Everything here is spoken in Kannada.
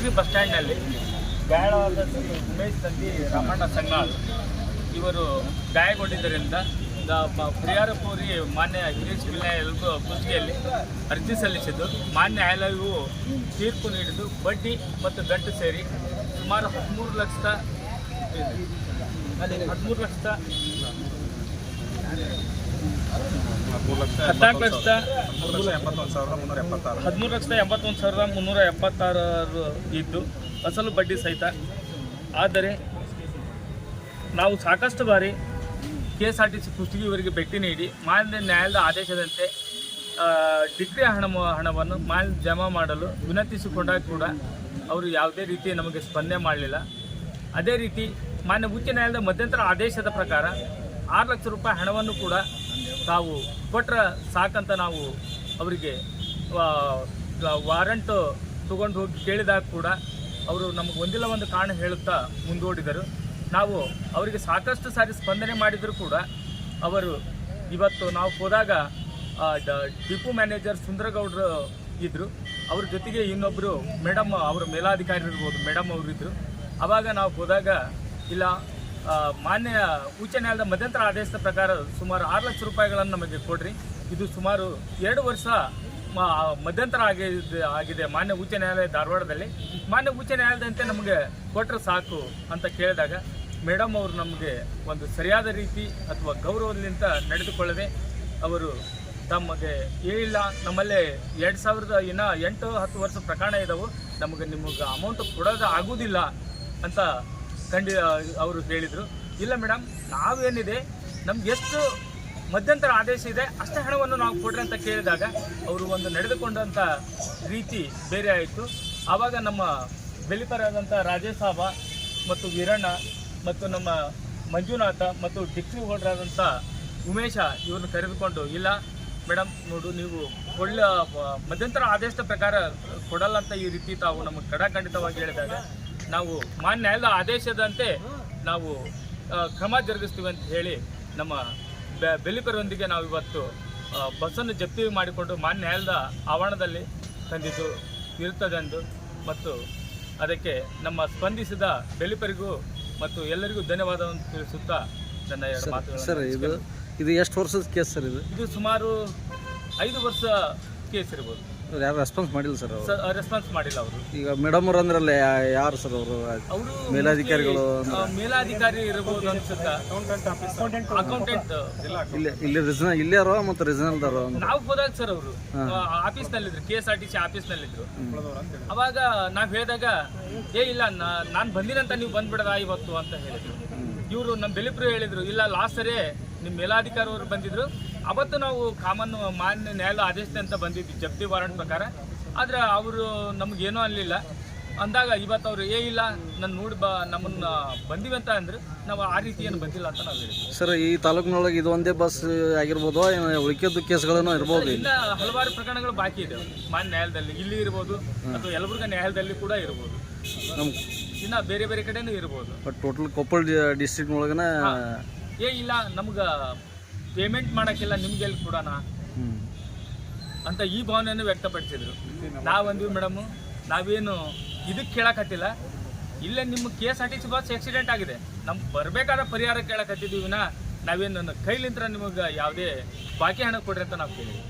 ಕುಷ್ಟಗಿ ಬಸ್ ಸ್ಟ್ಯಾಂಡ್ನಲ್ಲಿ ಗಾಯಾಳವಾದ ಉಮೇಶ್ ತಂದಿ ರಮಣ್ಣ ಸಂಗಾಳ್ ಇವರು ಗಾಯಗೊಂಡಿದ್ದರಿಂದ ಕೋರಿ ಮಾನ್ಯ ಗಿರೀಶ್ ನ್ಯಾಯಾಲಯಕ್ಕೂ ಕುಷ್ಟಗಿಯಲ್ಲಿ ಅರ್ಜಿ ಸಲ್ಲಿಸಿದ್ದು. ಮಾನ್ಯ ನ್ಯಾಯಾಲಯವು ತೀರ್ಪು ನೀಡಿದ್ದು. ಬಡ್ಡಿ ಮತ್ತು ಗಂಟು ಸೇರಿ ಸುಮಾರು ಹದಿಮೂರು ಲಕ್ಷದ ಹದಿಮೂರು ಲಕ್ಷದ ಹದಿನಾಲ್ಕು ಲಕ್ಷದ ಹದಿಮೂರು ಲಕ್ಷದ ಎಂಬತ್ತೊಂದು ಸಾವಿರದ ಮುನ್ನೂರ ಎಪ್ಪತ್ತಾರು ಇದ್ದು ಅಸಲು ಬಡ್ಡಿ ಸಹಿತ. ಆದರೆ ನಾವು ಸಾಕಷ್ಟು ಬಾರಿ K S R T C ಕುಷ್ಟಗಿಯವರಿಗೆ ಭೇಟಿ ನೀಡಿ ಮಾನ್ಯ ನ್ಯಾಯಾಲಯದ ಆದೇಶದಂತೆ ಡಿಗ್ರಿ ಹಣ ಹಣವನ್ನು ಮಾಲ್ ಜಮಾ ಮಾಡಲು ವಿನಂತಿಸಿಕೊಂಡಾಗ ಕೂಡ ಅವರು ಯಾವುದೇ ರೀತಿ ನಮಗೆ ಸ್ಪಂದನೆ ಮಾಡಲಿಲ್ಲ. ಅದೇ ರೀತಿ ಮಾನ್ಯ ಉಚ್ಚ ನ್ಯಾಯಾಲಯದ ಮಧ್ಯಂತರ ಆದೇಶದ ಪ್ರಕಾರ ಆರು ಲಕ್ಷ ರೂಪಾಯಿ ಹಣವನ್ನು ಕೂಡ ತಾವು ಕೊಟ್ಟರೆ ಸಾಕಂತ ನಾವು ಅವರಿಗೆ ವಾರಂಟ್ ತಗೊಂಡು ಹೋಗಿ ಕೇಳಿದಾಗ ಕೂಡ ಅವರು ನಮಗೆ ಒಂದಿಲ್ಲ ಒಂದು ಕಾರಣ ಹೇಳುತ್ತಾ ಮುಂದೂಡಿದರು. ನಾವು ಅವರಿಗೆ ಸಾಕಷ್ಟು ಸಾರಿ ಸ್ಪಂದನೆ ಮಾಡಿದರೂ ಕೂಡ ಅವರು ಇವತ್ತು ನಾವು ಹೋದಾಗ ಡಿಪೋ ಮ್ಯಾನೇಜರ್ ಸುಂದರಗೌಡರು ಇದ್ದರು ಅವ್ರ ಜೊತೆಗೆ ಇನ್ನೊಬ್ಬರು ಮೇಡಮ್, ಅವರ ಮೇಲಾಧಿಕಾರಿ ಇರ್ಬೋದು, ಮೇಡಮ್ ಅವರು ಇದ್ದರು ಆವಾಗ ನಾವು ಹೋದಾಗ, ಇಲ್ಲ ಮಾನ್ಯ ಉಚ್ಚ ನ್ಯಾಯಾಲಯದ ಮಧ್ಯಂತರ ಆದೇಶದ ಪ್ರಕಾರ ಸುಮಾರು ಆರು ಲಕ್ಷ ರೂಪಾಯಿಗಳನ್ನು ನಮಗೆ ಕೊಡ್ರಿ. ಇದು ಸುಮಾರು ಎರಡು ವರ್ಷ ಮಧ್ಯಂತರ ಆಗಿದೆ ಆಗಿದೆ ಮಾನ್ಯ ಉಚ್ಚ ನ್ಯಾಯಾಲಯ ಧಾರವಾಡದಲ್ಲಿ. ಮಾನ್ಯ ಉಚ್ಚ ನ್ಯಾಯಾಲಯದಂತೆ ನಮಗೆ ಕೊಟ್ಟರೆ ಸಾಕು ಅಂತ ಕೇಳಿದಾಗ, ಮೇಡಮ್ ಅವರು ನಮಗೆ ಒಂದು ಸರಿಯಾದ ರೀತಿ ಅಥವಾ ಗೌರವದಿಂದ ನಡೆದುಕೊಳ್ಳದೆ ಅವರು ತಮಗೆ ಏನಿಲ್ಲ, ನಮ್ಮಲ್ಲಿ ಎರಡು ಸಾವಿರದ ಇನ್ನ ಎಂಟು ಹತ್ತು ವರ್ಷ ಪ್ರಕರಣ ಇದಾವೆ. ನಮಗೆ ನಿಮಗೆ ಅಮೌಂಟ್ ಕೊಡೋದು ಆಗುವುದಿಲ್ಲ ಅಂತ ಖಂಡಿ ಅವರು ಹೇಳಿದರು. ಇಲ್ಲ ಮೇಡಮ್, ನಾವೇನಿದೆ, ನಮ್ಗೆ ಎಷ್ಟು ಮಧ್ಯಂತರ ಆದೇಶ ಇದೆ, ಅಷ್ಟೇ ಹಣವನ್ನು ನಾವು ಕೊಡ್ರಿ ಅಂತ ಕೇಳಿದಾಗ ಅವರು ಒಂದು ನಡೆದುಕೊಂಡಂಥ ರೀತಿ ಬೇರೆ ಆಯಿತು. ಆವಾಗ ನಮ್ಮ ಬೆಲಿಪರಾದಂಥ ರಾಜೇಶ್ ಸಾಬ ಮತ್ತು ವೀರಣ್ಣ ಮತ್ತು ನಮ್ಮ ಮಂಜುನಾಥ ಮತ್ತು ಡಿಕ್ಸಿ ಹೋಲ್ಡ್ರಾದಂಥ ಉಮೇಶ ಇವ್ರನ್ನ ಕರೆದುಕೊಂಡು, ಇಲ್ಲ ಮೇಡಮ್, ನೋಡು, ನೀವು ಒಳ್ಳೆ ಮಧ್ಯಂತರ ಆದೇಶದ ಪ್ರಕಾರ ಕೊಡಲ್ಲ ಅಂತ ಈ ರೀತಿ ತಾವು ನಮಗೆ ಕಡಾಖಂಡಿತವಾಗಿ ಹೇಳಿದಾಗ ನಾವು ಮಾನ್ಯ ಎಲ್ಲ ಆದೇಶದಂತೆ ನಾವು ಕ್ರಮ ಜರುಗಿಸ್ತೀವಿ ಅಂತ ಹೇಳಿ ನಮ್ಮ ಬೆ- ಬೆಲಿಪರೊಂದಿಗೆ ನಾವು ಇವತ್ತು ಬಸ್ಸನ್ನು ಜಪ್ತಿ ಮಾಡಿಕೊಂಡು ಮಾನ್ಯ ನ್ಯಾಯಾಲಯದ ಆವರಣದಲ್ಲಿ ತಂದಿದ್ದು ಇರುತ್ತದೆಂದು ಮತ್ತು ಅದಕ್ಕೆ ನಮ್ಮ ಸ್ಪಂದಿಸಿದ ಬೆಲಿಪರಿಗೂ ಮತ್ತು ಎಲ್ಲರಿಗೂ ಧನ್ಯವಾದವನ್ನು ತಿಳಿಸುತ್ತಾ ನನ್ನ ಎರಡು ಸರ್ ಇದು ಇದು ಎಷ್ಟು ವರ್ಷದ ಕೇಸ್ ಸರ್ ಇದು? ಇದು ಸುಮಾರು ಐದು ವರ್ಷ ಕೇಸ್ ಇರ್ಬೋದು. ಯಾರು ರೆಸ್ಪಾನ್ಸ್ ಮಾಡಿಲ್ಲ ಸರ್ ಅವರು? ಸ- ರೆಸ್ಪಾನ್ಸ್ ಮಾಡಿಲ್ಲ ಅವರು. ಈಗ ಮೇಡಮ್ ಅವ್ರು ಅಂದ್ರಲ್ಲ ಯಾರು ಸರ್ ಅವರು? ಅವರು ಮೇಲಾಧಿಕಾರಿಗಳು ಮೇಲಾಧಿಕಾರಿ ಇರಬಹುದು ಅನ್ಸುತ್ತೆ? ಅಕೌಂಟೆಂಟ್ ಇಲ್ಲಿ ಇಲ್ಲಿ ರಿಜನಲ್ ಇಲ್ಲಾರೋ ಮತ್ತು ರಿಜನಲ್ದಾರೋ ನಾವು ಹೋದಾಗ ಸರ್ ಅವರು. Office ನಲ್ಲಿದ್ರು K S R T C office ನಲ್ಲಿದ್ರು ಅವಾಗ ನಾವು ಹೇಳಿದಾಗ ಏ ಇಲ್ಲ ನಾನು ಬಂದಿನಂತ ನೀವು ಬಂದ್ಬಿಡದ ಇವತ್ತು ಅಂತ ಹೇಳಿದ್ರು. ಇವರು ನಮ್ಮ ಬೆಲಿಬ್ರು ಹೇಳಿದ್ರು ಇಲ್ಲ ಲಾಸ್ಟ್ ಸರಿ ನಿಮ್ಮ ಮೇಲಾಧಿಕಾರಿ ಅವರು ಬಂದಿದ್ರು ಅವತ್ತು ನಾವು ಕಾಮನ್ ಮಾನ್ಯ ನ್ಯಾಯಾಲಯ ಆದೇಶ ಅಂತ ಬಂದಿದ್ವಿ ಜಪ್ತಿ ವಾರಂಟ್ ಪ್ರಕಾರ. ಆದ್ರೆ ಅವರು ನಮಗೇನೂ ಅನ್ಲಿಲ್ಲ. ಅಂದಾಗ ಇವತ್ತು ಅವ್ರು ಏ ಇಲ್ಲ ನನ್ನ ನೋಡಿ ಬ ನಮ್ಮನ್ನ ಬಂದಿವಿ ಅಂತ ಅಂದ್ರೆ. ನಾವು ಆ ರೀತಿ ಏನು ಬಂದಿಲ್ಲ ಅಂತ ನಾವು ಹೇಳಿದ್ವಿ. ಸರ್ ಈ ತಾಲೂಕಿನೊಳಗೆ ಇದು ಒಂದೇ ಬಸ್ ಆಗಿರ್ಬೋದು ಉಳಿಕೆದ್ದು ಕೇಸ್ಗಳನ್ನು ಇರ್ಬೋದು ಇಲ್ಲ? ಹಲವಾರು ಪ್ರಕರಣಗಳು ಬಾಕಿ ಇದೆ ಮಾನ್ಯ ನ್ಯಾಯಾಲಯದಲ್ಲಿ ಇಲ್ಲಿ ಇರ್ಬೋದು ಅಥವಾ ಯಲಬುರ್ಗ ನ್ಯಾಯಾಲಯದಲ್ಲಿ ಕೂಡ ಇರ್ಬೋದು. ನಮ್ಗೆ ಇನ್ನ ಬೇರೆ ಬೇರೆ ಕಡೆನೂ ಇರ್ಬೋದು. ಬಟ್ ಟೋಟಲ್ ಕೊಪ್ಪಳ ಡಿಸ್ಟ್ರಿಕ್ಟ್ನೊಳಗನ ಏ ಇಲ್ಲ ನಮ್ಗೆ ಪೇಮೆಂಟ್ ಮಾಡೋಕ್ಕಿಲ್ಲ ನಿಮ್ಗೆ ಎಲ್ಲಿ ಕೊಡೋಣ? ಅಂತ ಈ ಭಾವನೆಯನ್ನು ವ್ಯಕ್ತಪಡಿಸಿದ್ರು. ನಾವಂದ್ವಿ ಮೇಡಮ್ ನಾವೇನು ಇದಕ್ಕೆ ಕೇಳಕತ್ತಿಲ್ಲ. ಇಲ್ಲೇ ನಿಮ್ಮ K S R T C bus accident ಆಗಿದೆ. ನಮ್ಗೆ ಬರಬೇಕಾದ ಪರಿಹಾರ ಕೇಳಕತ್ತಿದ್ದೀವಿ ವಿನ. ನಾವೇನು ನನ್ನ ಕೈಲಿಂತ್ರ ನಿಮಗೆ ಯಾವುದೇ ಬಾಕಿ ಹಣ ಕೊಡ್ರಿ ಅಂತ ನಾವು ಕೇಳಿದ್ವಿ.